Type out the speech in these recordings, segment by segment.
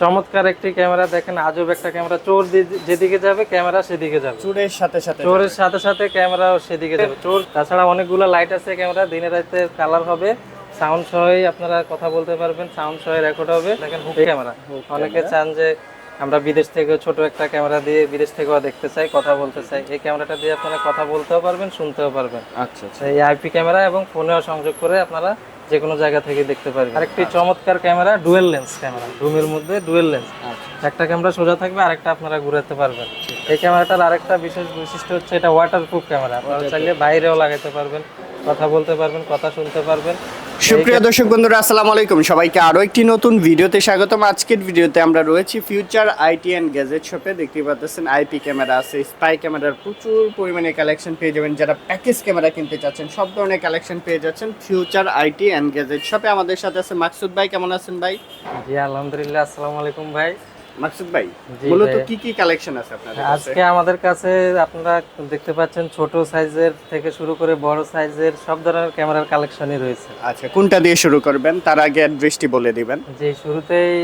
চমৎকার একটি ক্যামেরা দেখেন আজব একটা ক্যামেরা। চোর যেদিকে যাবে ক্যামেরা সেদিকে যাবে। চুরের সাথে সাথে চোরের সাথে সাথে ক্যামেরা সেদিকে যাবে। চোর তাছাড়া অনেকগুলো লাইট আছে ক্যামেরা দিনে রাতে কালার হবে। সাউন্ড সহই আপনারা কথা বলতে পারবেন সাউন্ড সহ রেকর্ড হবে। দেখেন হুক ক্যামেরা। অনেকে চান যে আমরা বিদেশ থেকে ছোট একটা ক্যামেরা দিয়ে বিদেশ থেকেও দেখতে চাই কথা বলতে চাই। এই ক্যামেরাটা দিয়ে আপনারা কথা বলতেও পারবেন শুনতেও পারবেন। আচ্ছা আচ্ছা। এই আইপি ক্যামেরা এবং ফোনেও সংযোগ করে আপনারা যে কোনো জায়গা থেকে দেখতে পারবেন। আরেকটি চমৎকার ক্যামেরা ডুয়েল লেন্স ক্যামেরা। রুমের মধ্যে ডুয়েল লেন্স। একটা ক্যামেরা সোজা থাকবে আরেকটা আপনারা ঘুরাতে পারবেন। এই ক্যামেরাটার আরেকটা বিশেষ বৈশিষ্ট্য হচ্ছে এটা ওয়াটারপ্রুফ ক্যামেরা। আপনারা চাইলে বাইরেও লাগাতে পারবেন কথা বলতে পারবেন কথা শুনতে পারবেন। সুপ্রিয় দর্শক বন্ধুরা, আসসালামু আলাইকুম। সবাইকে আরও একটি নতুন ভিডিওতে স্বাগতম। আজকের ভিডিওতে আমরা রয়েছি ফিউচার আইটি অ্যান্ড গ্যাজেট শপে দেখতে পাচ্ছেন আইপি ক্যামেরা আছে স্পাই ক্যামেরার প্রচুর পরিমাণে কালেকশন পেয়ে যাবেন। যারা প্যাকেজ ক্যামেরা কিনতে চাচ্ছেন, সব ধরনের কালেকশন পেয়ে যাচ্ছেন ফিউচার আইটি অ্যান্ড গ্যাজেট শপে আমাদের সাথে আছে মাকসুদ ভাই, কেমন আছেন ভাই? জি, আলহামদুলিল্লাহ, আসসালামু আলাইকুম ভাই। মাকসুদ ভাই জি মূলত কি কি কালেকশন আছে আপনাদের আজকে আমাদের কাছে আপনারা দেখতে পাচ্ছেন ছোট সাইজের থেকে শুরু করে বড় সাইজের সব ধরনের ক্যামেরার কালেকশনই রয়েছে। আচ্ছা কোনটা দিয়ে শুরু করবেন? তার আগে অ্যাড্রেসটি বলে দিবেন। যে শুরুতেই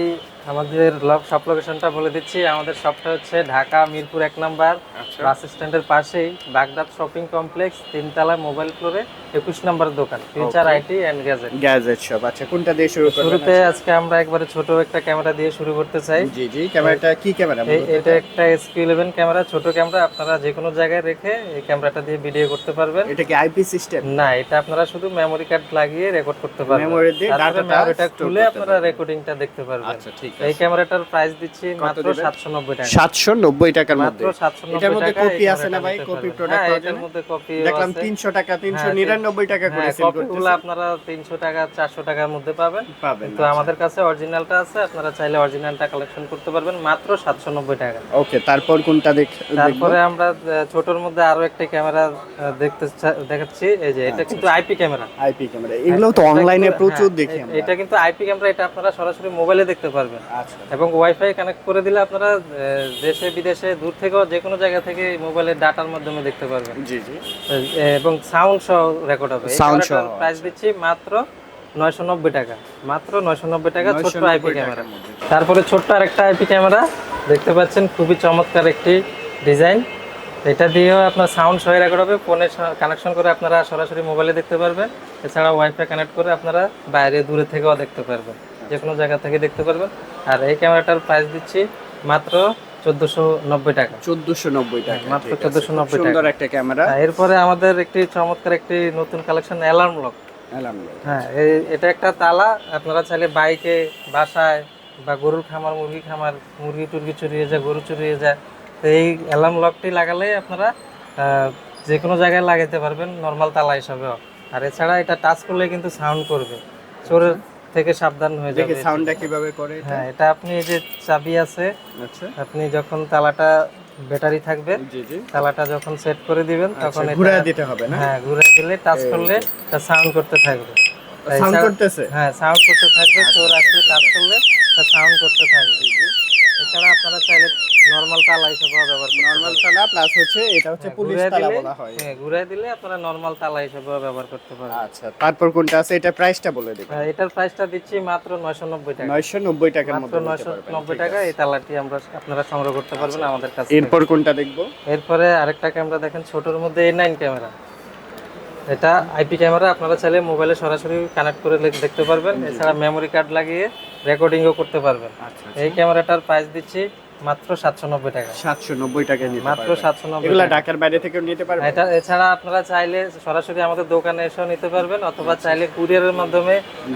আমাদের শপ লোকেশনটা বলে দিচ্ছি। আমাদের শপটা হচ্ছে ঢাকা মিরপুর এক নাম্বার। আচ্ছা। বাস স্ট্যান্ডের পাশেই বাগদাদ শপিং কমপ্লেক্স তিনতলা মোবাইল ফ্লোরে একুশ নাম্বার দোকান। Future IT and gadget gadget shop আচ্ছা কোনটা দিয়ে শুরু শুরুতে আজকে আমরা একবারে ছোট একটা ক্যামেরা দিয়ে শুরু করতে চাই। জি জি ক্যামেরাটা কি ক্যামেরা এটা একটা এসপি ইলেভেন ক্যামেরা ছোট ক্যামেরা। আপনারা যে কোনো জায়গায় রেখে এই ক্যামেরাটা দিয়ে ভিডিও করতে পারবেন। এটা কি আইপি সিস্টেম না এটা আপনারা শুধু মেমরি কার্ড লাগিয়ে রেকর্ড করতে পারবেন। Memory দিয়ে store খুলে আপনারা রেকর্ডিংটা দেখতে পারবেন। আচ্ছা ঠিক এই ক্যামেরাটার প্রাইস দিচ্ছি মাত্র দিবেন? সাতশো নব্বই টাকা। সাতশো নব্বই টাকার মাত্র মধ্যে। এটার মধ্যে কপি আছে না ভাই? কপি প্রোডাক্ট হ্যাঁ এটার মধ্যে কপি দেখলাম তিনশো টাকা তিনশো হ্যাঁ, নিরানব্বই টাকা করে সেল কপিগুলো আপনারা তিনশো টাকা চারশো টাকার মধ্যে পাবেন। পাবেন তো আমাদের কাছে অরিজিনালটা আছে আপনারা চাইলে অরিজিনালটা কালেকশন করতে পারবেন মাত্র সাতশো নব্বই টাকা। ওকে তারপর কোনটা দেখ তারপরে আমরা ছোটর মধ্যে আরও একটা ক্যামেরা দেখতে দেখাচ্ছি। এই যে এটা কিন্তু আইপি ক্যামেরা। IP camera. এগুলো তো অনলাইনে প্রচুর দেখি আমরা। এটা কিন্তু আইপি ক্যামেরা এটা আপনারা সরাসরি মোবাইলে দেখতে পারবেন। আচ্ছা এবং ওয়াইফাই কানেক্ট করে দিলে আপনারা দেশে বিদেশে দূর থেকেও যে কোনো জায়গা থেকে মোবাইলের ডাটার মাধ্যমে দেখতে পারবেন। জি জি। এবং সাউন্ড সহ রেকর্ড হবে। Sound সহ, প্রাইস দিচ্ছি মাত্র নয়শো নব্বই টাকা। মাত্র নয়শো নব্বই টাকা ছোট্ট আইপি ক্যামেরা তারপরে ছোট্ট আরেকটা আইপি ক্যামেরা দেখতে পাচ্ছেন খুবই চমৎকার একটি ডিজাইন এটা দিয়েও আপনার সাউন্ড সহ রেকর্ড হবে। ফোনে কানেকশন করে আপনারা সরাসরি মোবাইলে দেখতে পারবেন। এছাড়া ওয়াইফাই কানেক্ট করে আপনারা বাইরে দূরে থেকেও দেখতে পারবেন। যে কোনো জায়গা থেকে দেখতে পারবেন। আর এই ক্যামেরাটার প্রাইস দিচ্ছি মাত্র চোদ্দোশো নব্বই টাকা। চোদ্দশো নব্বই টাকা মাত্র আছে। 1490 টাকা। সুন্দর একটা ক্যামেরা। হ্যাঁ, এরপরে আমাদের একটি চমৎকার একটি নতুন কালেকশন অ্যালার্ম লক আলহামদুলিল্লাহ হ্যাঁ এটা একটা তালা। আপনারা চাইলে বাইকে বাসায় বা গরুর খামার মুরগি খামার মুরগি টুরগি চুরিয়ে যায় গরু চুরিয়ে যায়। তো এই অ্যালার্ম লকটি লাগালে আপনারা যে কোনো জায়গায় লাগাতে পারবেন নর্মাল তালা হিসাবেও। আর এছাড়া এটা টাচ করলে কিন্তু সাউন্ড করবে। চোরের থেকে সাবধান হয়ে যাবে সাউন্ডটা কীভাবে করে হ্যাঁ এটা আপনি এই যে চাবি আছে আচ্ছা। আপনি যখন তালাটা ব্যাটারি থাকবে তালাটা যখন সেট করে দিবেন তখন ঘুরে দিতে হবে না? হ্যাঁ ঘুরে দিলে টাচ করলে তা সাউন্ড করতে থাকবে। সাউন্ড করতেছে? হ্যাঁ সাউন্ড করতে থাকবে চোর আসলে টাচ করলে তা সাউন্ড করতে থাকবে। এছাড়া আপনারা চাইলে নর্মাল তালা হিসেবে ব্যবহার করতে নরমাল তালা প্লাস হচ্ছে এটা হচ্ছে পুলিশ তালা দিলে বলা হয়। হ্যাঁ ঘুরে দিলে আপনারা নর্মাল তালা হিসেবে ব্যবহার করতে পারবেন। আচ্ছা তারপর কোনটা আছে? এটা প্রাইসটা বলে দিবেন। হ্যাঁ, এটার প্রাইসটা দিচ্ছি মাত্র নয়শো নব্বই টাকা। নয়শো নব্বই টাকার মাত্র মধ্যে নয়শো নব্বই টাকা এই তালাটি আমরা আপনারা সংগ্রহ করতে পারবেন আমাদের কাছে এরপর কোনটা দেখব? এরপরে আরেকটা ক্যামেরা দেখেন ছোটর মধ্যে এ নাইন ক্যামেরা এটা আইপি ক্যামেরা আপনারা চাইলে মোবাইলে সরাসরি কানেক্ট করে দেখতে পারবেন। এছাড়া মেমরি কার্ড লাগিয়ে রেকর্ডিংও করতে পারবেন। আচ্ছা এই ক্যামেরাটার প্রাইস দিচ্ছি মাত্র সাতশো নব্বই টাকা। সাতশো নব্বই টাকা নিতে মাত্র পারবেন। সাতশো নব্বই এগুলা ঢাকার বাইরে থেকে নিতে পারবেন। এটা এছাড়া আপনারা চাইলে সরাসরি আমাদের দোকানে এসেও নিতে পারবেন অথবা চাইলে কুরিয়ারের মাধ্যমে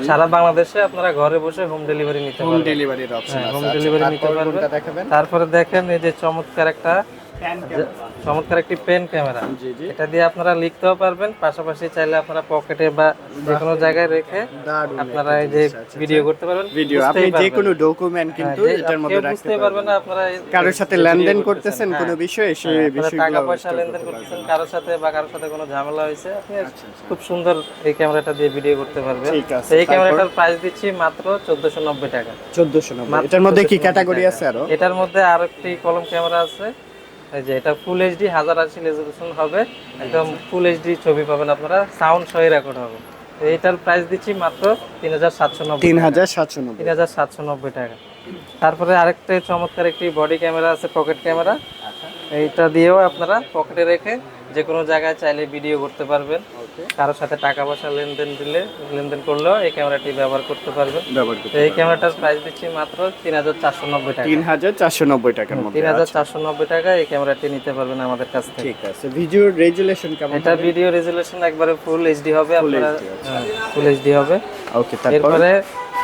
সারা বাংলাদেশে আপনারা ঘরে বসে হোম ডেলিভারি নিতে হোম পারবেন। ডেলিভারির অপশন আছে home আচ্ছা, নিতে পারবেন। তারপরে দেখেন এই যে চমৎকার একটা চমৎকার একটি পেন ক্যামেরা এটা দিয়ে আপনারা লিখতেও পারবেন পাশাপাশি চাইলে আপনারা পকেটে বা যে কোনো জায়গায় রেখে আপনারা এই যে ভিডিও করতে পারবেন ভিডিও আপনি যে কোনো ডকুমেন্ট হ্যাঁ, কিন্তু এটার মধ্যে রাখতে বুঝতেই পারবেন না আপনারা কারোর সাথে লেনদেন করতেছেন, করতেছেন হ্যাঁ। কোনো বিষয়ে সেই আপনারা বিষয়গুলো টাকা পয়সা লেনদেন করতেছেন কারোর সাথে বা কারোর সাথে কোনো ঝামেলা হয়েছে আপনি আচ্ছা, খুব সুন্দর এই ক্যামেরাটা দিয়ে ভিডিও করতে পারবেন। ঠিক আছে, এই ক্যামেরাটার প্রাইস দিচ্ছি মাত্র চোদ্দশো নব্বই টাকা। 1490 এটার মধ্যে কি ক্যাটাগরি আছে আরও? এটার মধ্যে আর একটি কলম ক্যামেরা আছে যে এটা ফুল এইচডি হাজার আশি রেজলিউশন হবে। একদম ফুল এইচডি ছবি পাবেন আপনারা। সাউন্ড সহ রেকর্ড হবে। এইটার প্রাইস দিচ্ছি মাত্র তিন হাজার সাতশো নব্বই তিন হাজার সাতশো নব্বই। তিন হাজার সাতশো নব্বই টাকা। তারপরে আরেকটা চমৎকার একটি বডি ক্যামেরা আছে পকেট ক্যামেরা এইটা দিয়েও আপনারা পকেটে রেখে যে কোনো জায়গায় চাইলে ভিডিও করতে পারবেন। কারোর সাথে টাকা পয়সা লেনদেন দিলে লেনদেন করলেও এই ক্যামেরাটি ব্যবহার করতে পারবেন। করতে এই ক্যামেরাটার প্রাইস দিচ্ছি মাত্র তিন হাজার চারশো নব্বই টাকা। তিন হাজার চারশো নব্বই টাকা তিন হাজার চারশো নব্বই টাকা এই ক্যামেরাটি নিতে পারবেন আমাদের কাছ থেকে। ঠিক আছে। ভিডিও রেজুলেশন কেমন এটা ভিডিও রেজুলেশন একবারে ফুল এইচডি হবে আপনারা ফুল এইচডি হবে। ওকে তারপর?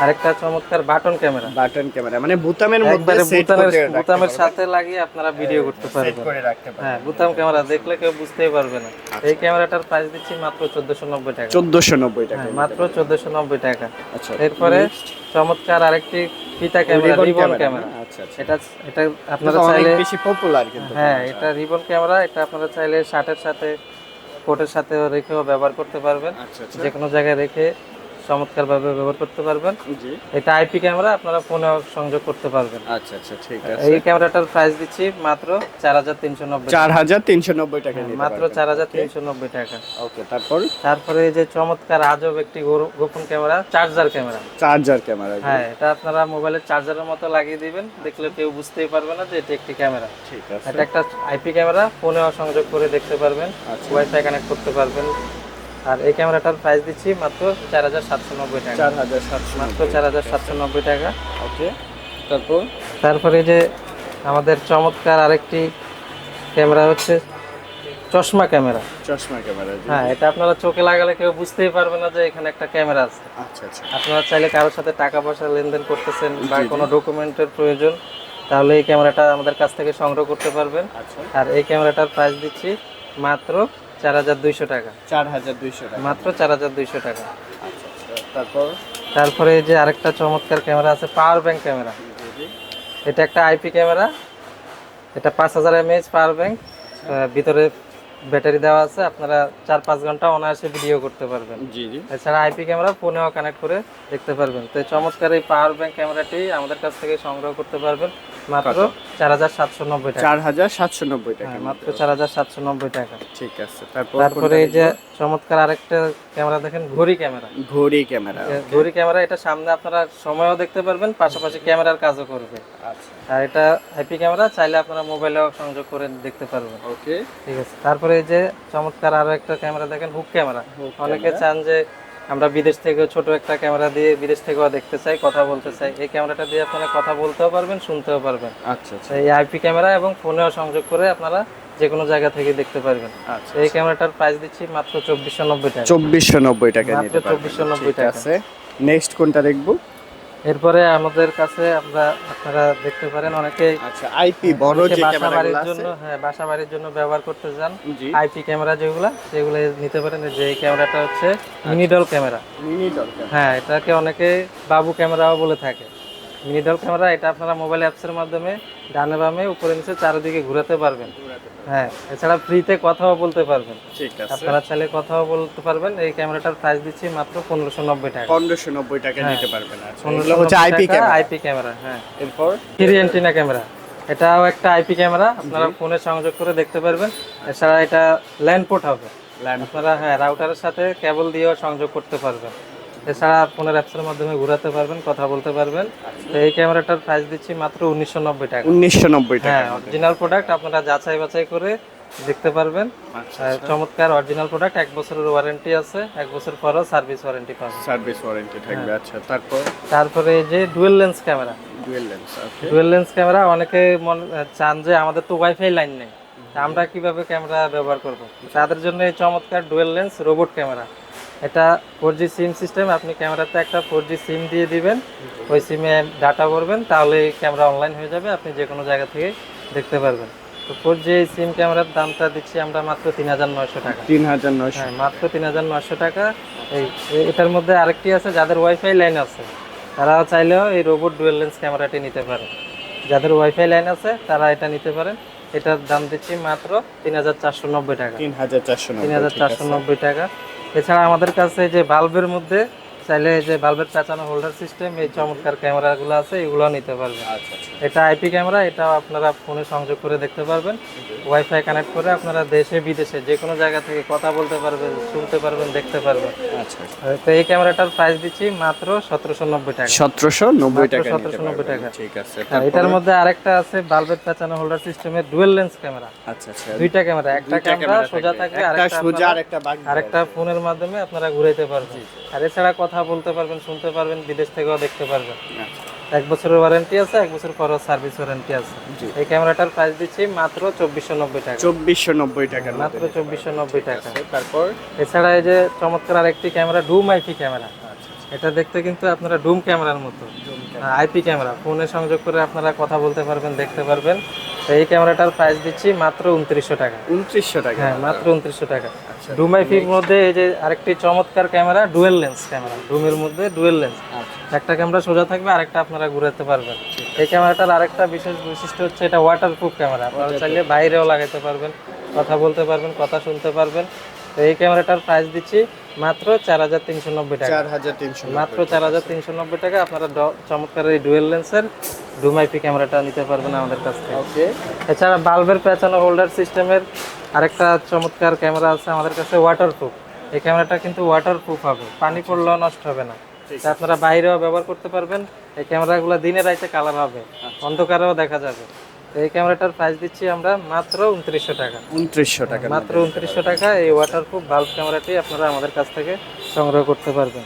আরেকটা চমৎকার বাটন ক্যামেরা। বাটন ক্যামেরা মানে বুতামের মধ্যে বুতামের বুতামের সাথে লাগিয়ে আপনারা ভিডিও করতে সেট পারবেন। করে রাখতে পারবেন। হ্যাঁ বুতাম ক্যামেরা দেখলে কেউ বুঝতেই পারবে না। এই ক্যামেরাটার প্রাইস দিচ্ছি মাত্র চোদ্দশো নব্বই টাকা। চোদ্দশো নব্বই টাকা। হ্যাঁ, মাত্র চোদ্দশো নব্বই টাকা। আচ্ছা এরপরে চমৎকার আরেকটি ফিতা ক্যামেরা রিবন ক্যামেরা। আচ্ছা আচ্ছা। এটা এটা আপনারা চাইলে বেশি পপুলার কিন্তু। হ্যাঁ এটা রিবন ক্যামেরা এটা আপনারা চাইলে শার্টের সাথে কোটের সাথে রেখেও ব্যবহার করতে পারবেন। আচ্ছা আচ্ছা। যে কোনো জায়গায় রেখে চমৎকার ভাবে ব্যবহার করতে পারবেন। জি। এটা আইপি ক্যামেরা আপনারা ফোনেও সংযোগ করতে পারবেন। আচ্ছা আচ্ছা ঠিক আছে। এই ক্যামেরাটার প্রাইস দিচ্ছি মাত্র চার হাজার তিনশো নব্বই চার হাজার তিনশো নব্বই টাকা নিতে মাত্র চার হাজার তিনশো নব্বই টাকা। ওকে তারপর? তারপরে এই যে চমৎকার আজব একটি গো- গোপন camera charger camera. Charger camera হ্যাঁ এটা আপনারা মোবাইলের চার্জারের মতো লাগিয়ে দিবেন দেখলে কেউ বুঝতেই পারবে না যে এটা একটি ক্যামেরা। ঠিক আছে। এটা একটা আইপি ক্যামেরা ফোনেও সংযোগ করে দেখতে পারবেন আচ্ছা। ওয়াইফাই কানেক্ট করতে পারবেন। আর এই ক্যামেরাটার প্রাইস দিচ্ছি মাত্র চার হাজার সাতশো নব্বই টাকা। চার হাজার সাতশো মাত্র চার হাজার সাতশো নব্বই টাকা। ওকে। তারপর? তারপরে যে আমাদের চমৎকার আরেকটি ক্যামেরা হচ্ছে চশমা ক্যামেরা। চশমা ক্যামেরা হ্যাঁ এটা আপনারা চোখে লাগালে কেউ বুঝতেই পারবে না যে এখানে একটা ক্যামেরা আছে। আচ্ছা আচ্ছা। আপনারা চাইলে কারোর সাথে টাকা পয়সা লেনদেন করতেছেন বা কোনো ডকুমেন্টের প্রয়োজন তাহলে এই ক্যামেরাটা আমাদের কাছ থেকে সংগ্রহ করতে পারবেন। আচ্ছা। আর এই ক্যামেরাটার প্রাইস দিচ্ছি মাত্র চার হাজার দুইশো টাকা। চার হাজার দুইশো টাকা। মাত্র চার হাজার দুইশো টাকা। আচ্ছা আচ্ছা তারপর? তারপরে এই যে আরেকটা চমৎকার ক্যামেরা আছে পাওয়ার ব্যাংক ক্যামেরা। এটা একটা আইপি ক্যামেরা। এটা পাঁচ হাজার এমএএইচ পাওয়ার ব্যাংক। ভিতরে ব্যাটারি দেওয়া আছে আপনারা চার পাঁচ ঘণ্টা অনায়াসে ভিডিও করতে পারবেন। জি জি। এছাড়া আইপি ক্যামেরা ফোনেও কানেক্ট করে দেখতে পারবেন। তো এই চমৎকার এই পাওয়ার ব্যাংক ক্যামেরাটি আমাদের কাছ থেকে সংগ্রহ করতে পারবেন। মাত্র চার হাজার সাতশো নব্বই টাকা। চার হাজার সাতশো নব্বই টাকা। হ্যাঁ, মাত্র চার হাজার সাতশো নব্বই টাকা। ঠিক আছে তারপর তারপরে এই যে চমৎকার আরেকটা ক্যামেরা দেখেন ঘড়ি ক্যামেরা। ঘড়ি ক্যামেরা ঘড়ি ক্যামেরা এটা সামনে আপনারা সময়ও দেখতে পারবেন পাশাপাশি ক্যামেরার কাজও করবে। আচ্ছা। আর এটা আইপি ক্যামেরা চাইলে আপনারা মোবাইলেও সংযোগ করে দেখতে পারবেন। ওকে ঠিক আছে তারপরে এই যে চমৎকার আরও একটা ক্যামেরা দেখেন হুক ক্যামেরা। অনেকে চান যে আমরা বিদেশ থেকে ছোট একটা ক্যামেরা দিয়ে বিদেশ থেকেও দেখতে চাই কথা বলতে চাই। এই ক্যামেরাটা দিয়ে আপনারা কথা বলতেও পারবেন শুনতেও পারবেন। আচ্ছা আচ্ছা। এই আইপি ক্যামেরা এবং ফোনেও সংযোগ করে আপনারা যে কোনো জায়গা থেকে দেখতে পারবেন। আচ্ছা এই ক্যামেরাটার প্রাইস দিচ্ছি মাত্র চব্বিশশো নব্বই টাকা। চব্বিশশো নব্বই টাকা মাত্র পারবেন। 2490 টাকা। আছে। নেক্সট কোনটা দেখব? এরপরে আমাদের কাছে আমরা আপনারা দেখতে পারেন অনেকে আচ্ছা আইপি বড় যে ক্যামেরাগুলো আছে জন্য হ্যাঁ বাসা বাড়ির জন্য ব্যবহার করতে চান। আইপি ক্যামেরা যেগুলো সেগুলো নিতে পারেন। যে এই ক্যামেরাটা হচ্ছে mini doll camera mini doll হ্যাঁ এটাকে অনেকে বাবু ক্যামেরাও বলে থাকে। মিনিডল ক্যামেরা এটা আপনারা মোবাইল অ্যাপসের মাধ্যমে ডানে বামে উপরে নিচে চারিদিকে ঘোরাতে পারবেন। হ্যাঁ এছাড়া ফ্রিতে কথাও বলতে পারবেন। ঠিক আছে। আপনারা চাইলে কথাও বলতে পারবেন। এই ক্যামেরাটার প্রাইস দিচ্ছি মাত্র পনেরোশো নব্বই টাকা। পনেরোশো নব্বই টাকা নিতে পারবেন আচ্ছা পনেরোশো হচ্ছে আইপি ক্যামেরা আইপি ক্যামেরা হ্যাঁ। এরপর? থ্রি অ্যান্টিনা ক্যামেরা এটাও একটা আইপি ক্যামেরা আপনারা ফোনে সংযোগ করে দেখতে পারবেন। এছাড়া এটা ল্যান্ড পোর্ট হবে। ল্যান্ড আপনারা হ্যাঁ রাউটারের সাথে কেবল দিয়েও সংযোগ করতে পারবেন। এছাড়া ফোনের অ্যাপসের মাধ্যমে ঘোরাতে পারবেন কথা বলতে পারবেন। তো এই ক্যামেরাটার প্রাইস দিচ্ছি মাত্র উনিশশো নব্বই টাকা। উনিশশো নব্বই টাকা। হ্যাঁ অরিজিনাল প্রোডাক্ট আপনারা যাচাই বাছাই করে দেখতে পারবেন। আচ্ছা চমৎকার অরিজিনাল প্রোডাক্ট এক বছরের ওয়ারেন্টি আছে এক বছর পরও সার্ভিস ওয়ারেন্টি পাবেন। সার্ভিস ওয়ারেন্টি থাকবে আচ্ছা তারপর? তারপরে এই যে dual lens camera dual lens okay dual lens camera অনেকে মনে চান যে আমাদের তো ওয়াইফাই লাইন নেই। আমরা কীভাবে ক্যামেরা ব্যবহার করব? তাদের জন্য এই চমৎকার ডুয়েল লেন্স রোবট ক্যামেরা এটা ফোর জি সিম সিস্টেম আপনি ক্যামেরাতে একটা ফোর জি সিম দিয়ে দিবেন। ওই সিমে ডাটা ভরবেন তাহলে ক্যামেরা অনলাইন হয়ে যাবে আপনি যে কোনো জায়গা থেকে দেখতে পারবেন। তো ফোর জি সিম ক্যামেরার দামটা দিচ্ছি আমরা মাত্র তিন হাজার নয়শো টাকা। তিন হাজার নয়শো। হ্যাঁ মাত্র তিন হাজার নয়শো টাকা। এই এটার মধ্যে আরেকটি আছে যাদের ওয়াইফাই লাইন আছে তারা চাইলেও এই রোবট ডুয়েল লেন্স ক্যামেরাটি নিতে পারে যাদের ওয়াইফাই লাইন আছে তারা এটা নিতে পারেন। এটার দাম দিচ্ছি মাত্র তিন হাজার চারশো নব্বই টাকা। তিন হাজার চারশো তিন হাজার চারশো নব্বই টাকা। এছাড়া আমাদের কাছে যে বাল্বের মধ্যে চাইলে এই যে বাল্বের পেঁচানো হোল্ডার সিস্টেম এই চমৎকার ক্যামেরাগুলো আছে এগুলো নিতে পারবেন। আচ্ছা আচ্ছা। এটা আইপি ক্যামেরা এটাও আপনারা ফোনে সংযোগ করে দেখতে পারবেন। ওয়াইফাই কানেক্ট করে আপনারা দেশে বিদেশে যে কোনো জায়গা থেকে কথা বলতে পারবেন শুনতে পারবেন দেখতে পারবেন। আচ্ছা তো এই ক্যামেরাটার প্রাইস দিচ্ছি মাত্র সতেরোশো নব্বই টাকা। সতেরোশো নব্বই টাকা 1790 পারবেন। টাকা। ঠিক আছে এটার মধ্যে আরেকটা আছে বাল্বের পেঁচানো হোল্ডার সিস্টেমের ডুয়েল লেন্স ক্যামেরা আচ্ছা আচ্ছা। দুইটা ক্যামেরা একটা ক্যামেরা সোজা থাকবে। আরেকটা সোজা আর আপনারা- একটা বাঁক আরেকটা ফোনের মাধ্যমে আপনারা ঘুরাইতে পারবেন। আর এছাড়া কথা বলতে পারবেন শুনতে পারবেন বিদেশ থেকেও দেখতে পারবেন। আচ্ছা। এক বছরের ওয়ারেন্টি আছে এক বছর পরও সার্ভিস ওয়ারেন্টি আছে। এই ক্যামেরাটার প্রাইস দিচ্ছি মাত্র চব্বিশশো নব্বই টাকা। চব্বিশশো নব্বই টাকা মাত্র চব্বিশশো নব্বই টাকা। তারপর? এছাড়া এই যে চমৎকার আরেকটি ক্যামেরা ডুম আইপি ক্যামেরা এটা দেখতে কিন্তু আপনারা ডুম ক্যামেরার মতো। আইপি ক্যামেরা ফোনে সংযোগ করে আপনারা কথা বলতে পারবেন দেখতে পারবেন। তো এই ক্যামেরাটার প্রাইস দিচ্ছি মাত্র উনত্রিশশো টাকা। উনত্রিশশো টাকা। হ্যাঁ মাত্র উনত্রিশশো টাকা। ডুমাই আইপির মধ্যে এই যে আরেকটি চমৎকার ক্যামেরা ডুয়েল লেন্স ক্যামেরা। ডুমের মধ্যে ডুয়েল লেন্স আচ্ছা। একটা ক্যামেরা সোজা থাকবে আরেকটা আপনারা ঘুরাতে পারবেন। এই ক্যামেরাটার আরেকটা বিশেষ বৈশিষ্ট্য হচ্ছে এটা ওয়াটারপ্রুফ ক্যামেরা। আপনারা চাইলে বাইরেও লাগাতে পারবেন কথা বলতে পারবেন কথা শুনতে পারবেন। তো এই ক্যামেরাটার প্রাইস দিচ্ছি মাত্র চার হাজার তিনশো নব্বই টাকা। চার হাজার তিনশো মাত্র চার হাজার তিনশো নব্বই টাকা। আপনারা চমৎকার এই ডুয়েল লেন্সের ডুম আইপি ক্যামেরাটা নিতে পারবেন আমাদের কাছ থেকে। ওকে। এছাড়া বাল্বের পেঁচানো হোল্ডার সিস্টেমের আরেকটা চমৎকার ক্যামেরা আছে আমাদের কাছে ওয়াটারপ্রুফ এই ক্যামেরাটা কিন্তু ওয়াটারপ্রুফ হবে পানি পড়লেও নষ্ট হবে না। আপনারা বাইরেও ব্যবহার করতে পারবেন এই ক্যামেরাগুলো দিনে রাইতে কালার হবে অন্ধকারেও দেখা যাবে। এই ক্যামেরাটার প্রাইস দিচ্ছি আমরা মাত্র উনত্রিশশো টাকা। উনত্রিশশো টাকা। মাত্র উনত্রিশশো টাকা এই ওয়াটারপ্রুফ বাল্ব ক্যামেরাটি আপনারা আমাদের কাছ থেকে সংগ্রহ করতে পারবেন।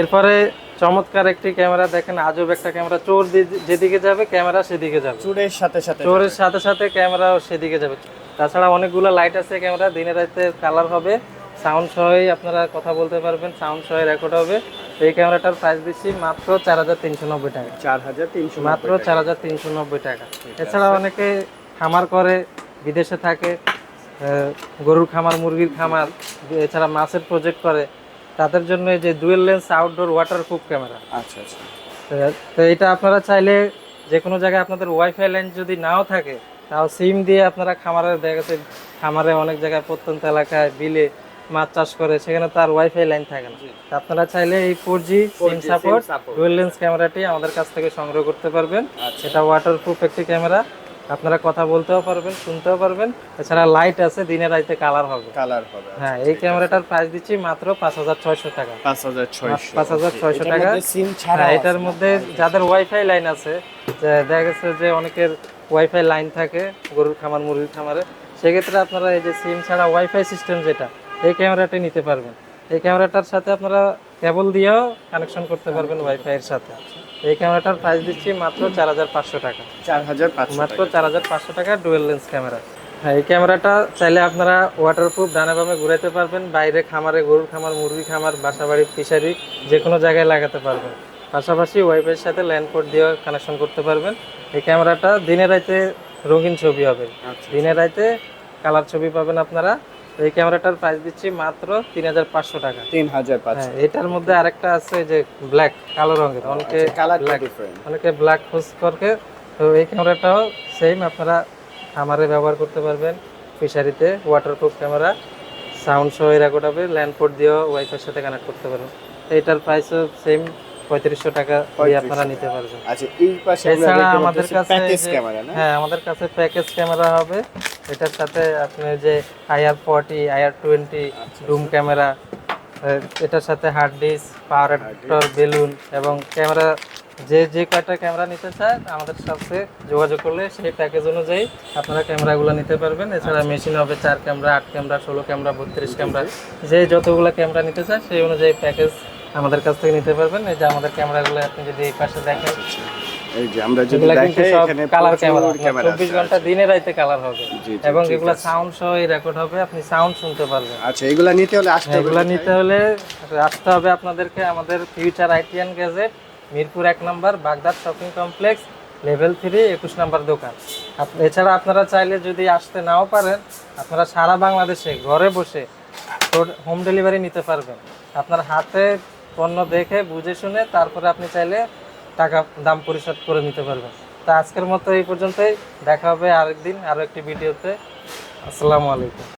এরপরে চমৎকার একটি ক্যামেরা দেখেন আজব একটা ক্যামেরা। চোর যেদিকে যাবে ক্যামেরা সেদিকে যাবে। চোরের সাথে সাথে চোরের সাথে সাথে ক্যামেরাও সেদিকে যাবে। তাছাড়া অনেকগুলো লাইট আছে ক্যামেরা দিনে রাতে কালার হবে। সাউন্ড সহই আপনারা কথা বলতে পারবেন সাউন্ড সহ রেকর্ড হবে। এই ক্যামেরাটার প্রাইস দিচ্ছি মাত্র চার হাজার তিনশো নব্বই টাকা। চার হাজার তিনশো মাত্র চার হাজার তিনশো নব্বই টাকা। এছাড়া অনেকে খামার করে বিদেশে থাকে গরুর খামার মুরগির খামার এছাড়া মাছের প্রজেক্ট করে। তাদের জন্য যে dual lens outdoor waterproof camera আচ্ছা আচ্ছা। তো- এটা আপনারা চাইলে যে কোনো জায়গায় আপনাদের ওয়াইফাই লাইন যদি নাও থাকে তাও সিম দিয়ে আপনারা খামারে দেখা গেছে খামারে অনেক জায়গায় প্রত্যন্ত এলাকায় বিলে মাছ চাষ করে সেখানে তার ওয়াইফাই লাইন থাকে না। আপনারা চাইলে এই four G SIM support dual lens ক্যামেরাটি আমাদের কাছ থেকে সংগ্রহ করতে পারবেন। এটা ওয়াটারপ্রুফ একটি ক্যামেরা আপনারা কথা বলতেও পারবেন শুনতেও পারবেন। এছাড়া লাইট আছে দিনে রাইতে কালার হবে। কালার হবে হ্যাঁ এই ক্যামেরাটার প্রাইস দিচ্ছি মাত্র পাঁচ হাজার ছয়শো টাকা। পাঁচ হাজার ছয়শো পাঁচ হাজার ছয়শো টাকা। সিম ছাড়া হ্যাঁ এটার মধ্যে যাদের ওয়াইফাই লাইন আছে দেখা গেছে যে অনেকের ওয়াইফাই লাইন থাকে গরুর খামার মুরগির খামারে সেক্ষেত্রে আপনারা এই যে সিম ছাড়া ওয়াইফাই সিস্টেম যেটা এই ক্যামেরাটি নিতে পারবেন। এই ক্যামেরাটার সাথে আপনারা কেবল দিয়েও কানেকশন করতে পারবেন ওয়াইফাই এর সাথে। এই ক্যামেরাটার প্রাইস দিচ্ছি মাত্র চার হাজার পাঁচশো টাকা। চার হাজার পাঁচশো মাত্র চার হাজার পাঁচশো টাকা ডুয়েল লেন্স ক্যামেরা হ্যাঁ এই ক্যামেরাটা চাইলে আপনারা ওয়াটারপ্রুফ ডানে বামে ঘুরাইতে পারবেন বাইরে খামারে গরুর খামার মুরগি খামার বাসাবাড়ি ফিশারি যে কোনো জায়গায় লাগাতে পারবেন। পাশাপাশি ওয়াইফাইয়ের সাথে ল্যান্ড পোর্ট দিয়েও কানেকশন করতে পারবেন। এই ক্যামেরাটা দিনে রাইতে রঙিন ছবি হবে। আচ্ছা। দিনে রাইতে কালার ছবি পাবেন আপনারা। এই ক্যামেরাটার প্রাইস দিচ্ছি মাত্র তিন হাজার পাঁচশো টাকা। তিন হাজার পাঁচশো। হ্যাঁ এটার মধ্যে আরেকটা আছে যে ব্ল্যাক কালো রঙের। অনেকে কালার ডিফারেন্ট অনেকে ব্ল্যাক খোঁজ করে তো এই ক্যামেরাটাও সেম আপনারা খামারে ব্যবহার করতে পারবেন। ফিশারিতে ওয়াটারপ্রুফ ক্যামেরা সাউন্ড সহ রেকর্ড হবে ল্যান্ড পোর্ট দিয়েও ওয়াইফাইয়ের সাথে কানেক্ট করতে পারবেন। এটার প্রাইসও সেম পঁয়ত্রিশশো টাকা দিয়ে আপনারা নিতে পারবেন। আচ্ছা এই পাশে আমরা এছাড়া আমাদের কাছে প্যাকেজ ক্যামেরা না? হ্যাঁ আমাদের কাছে প্যাকেজ ক্যামেরা হবে। এটার সাথে আপনি যে IR forty IR twenty dome camera এটার সাথে hard disk power adapter balun এবং ক্যামেরা যে যে কয়টা ক্যামেরা নিতে চায় আমাদের সাথে যোগাযোগ করলে সেই প্যাকেজ অনুযায়ী আপনারা ক্যামেরাগুলো নিতে পারবেন। এছাড়া মেশিন হবে চার ক্যামেরা আট ক্যামেরা ষোলো ক্যামেরা বত্রিশ ক্যামেরা যে যতগুলো ক্যামেরা নিতে চায় সেই অনুযায়ী প্যাকেজ আমাদের কাছ থেকে নিতে পারবেন। এই যে আমাদের ক্যামেরাগুলো আপনি যদি এই পাশে দেখেন। এই যে আমরা যদি এগুলা কিন্তু দেখাই সব এখানে কালার ক্যামেরা ক্যামেরা চব্বিশ ঘণ্টা দিনে কালার হবে। এবং ঠিক সাউন্ড সহ রেকর্ড হবে আপনি সাউন্ড শুনতে পারবেন। আচ্ছা এগুলা নিতে হলে আসতে হবে এগুলো নিতে হলে আসতে হবে আপনাদেরকে আমাদের ফিউচার আইটিএন গ্যাজেট মিরপুর এক নম্বর Baghdad shopping complex level three একুশ নম্বর দোকান। এছাড়া আপনারা চাইলে যদি আসতে নাও পারেন আপনারা সারা বাংলাদেশে ঘরে বসে হোম ডেলিভারি নিতে পারবেন। আপনার হাতে পণ্য দেখে, বুঝে শুনে তারপরে আপনি চাইলে টাকা দাম পরিশোধ করে নিতে পারবেন। তা আজকের মতো এই পর্যন্তই। দেখা হবে আরেকদিন আরও একটি ভিডিওতে। আসসালামু আলাইকুম।